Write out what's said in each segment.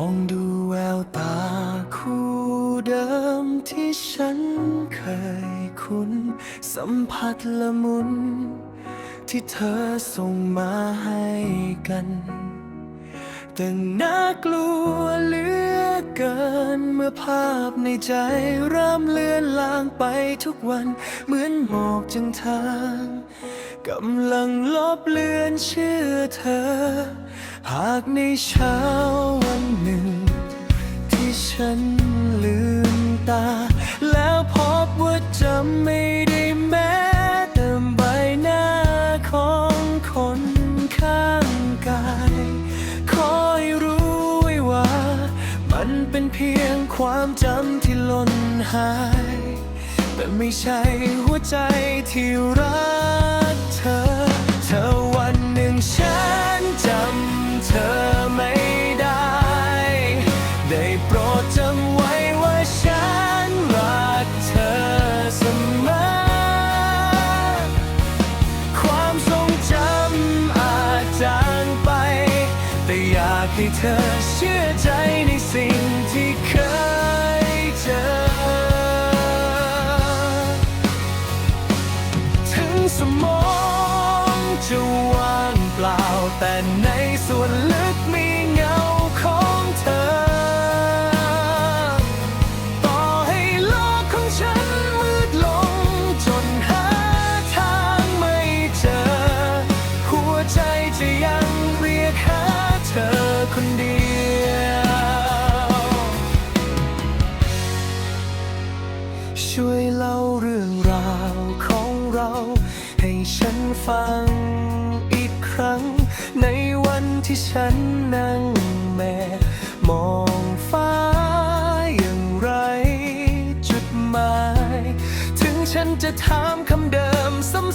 องดูแววตาคู่เดิมที่ฉันเคยคุ้น สัมผัสละมุน ที่เธอส่งมาให้กัน แต่น่ากลัวเหลือเกิน เมื่อภาพในใจเริ่มเลือนลางไปทุกวัน เหมือนหมอกจางทางกำลังลบเลือนชื่อเธอ หากในเช้าวันหนึ่ง ที่ฉันลืมตา แล้วพบว่าจำไม่ ยงความจำที่หล่นหาย แต่ไม่ใช่หัวใจที่รักเธอ เธอวันหนึ่งฉันจำเธอไม่ได้ ได้โปรดจำไว้ว่าฉันรักเธอเสมอ ความทรงจำอาจจางไป แต่อยากให้เธอเชื่อใจ แต่ในส่วนลึกมีเงาของเธอ ต่อให้โลกของฉันมืดลง จนหาทางไม่เจอ หัวใจจะยังเรียกหาเธอคนเดียวช่วยเล่าเรื่องราวของเรา ให้ฉันฟัง ในวันที่ฉันนั่งแม่มองฟ้าอย่างไรจุดหมาย ถึงฉันจะถามคำเดิม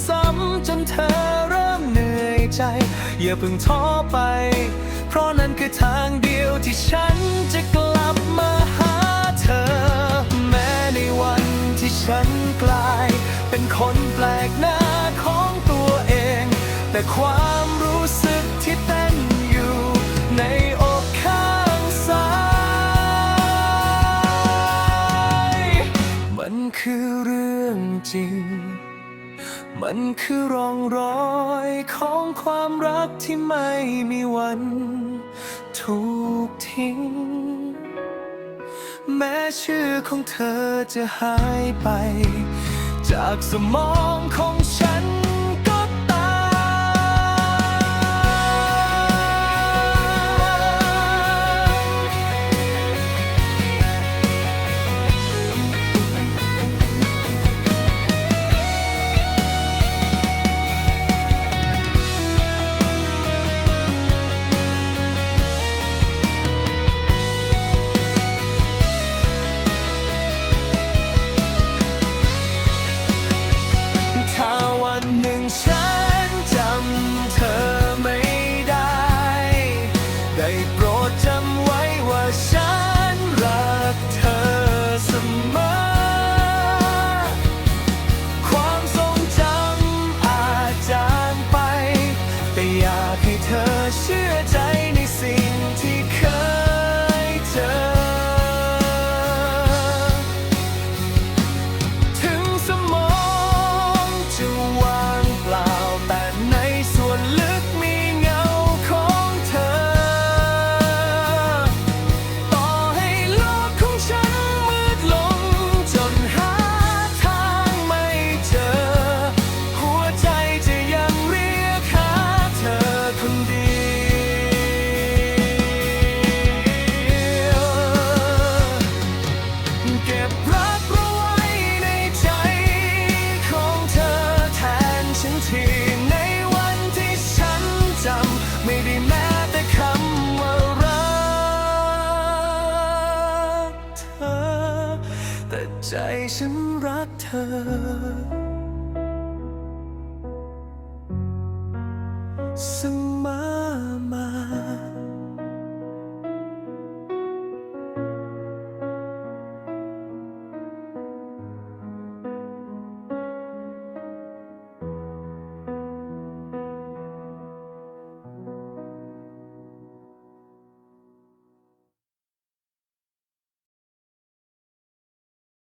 ซ้ำๆจนเธอเริ่มเหนื่อยใจ อย่าเพิ่งท้อไป เพราะนั่นคือทางเดียวที่ฉันจะกลับมาหาเธอ แม้ในวันที่ฉันกลาย เป็นคนแปลกหน้าของตัวเอง แต่ความ คือเรื่องจริง มันคือร่องรอยของความรักที่ไม่มีวัน ถูกทิ้ง แม้ชื่อของเธอจะหายไป จากสมองของ ใจฉันรักเธอ ซึ่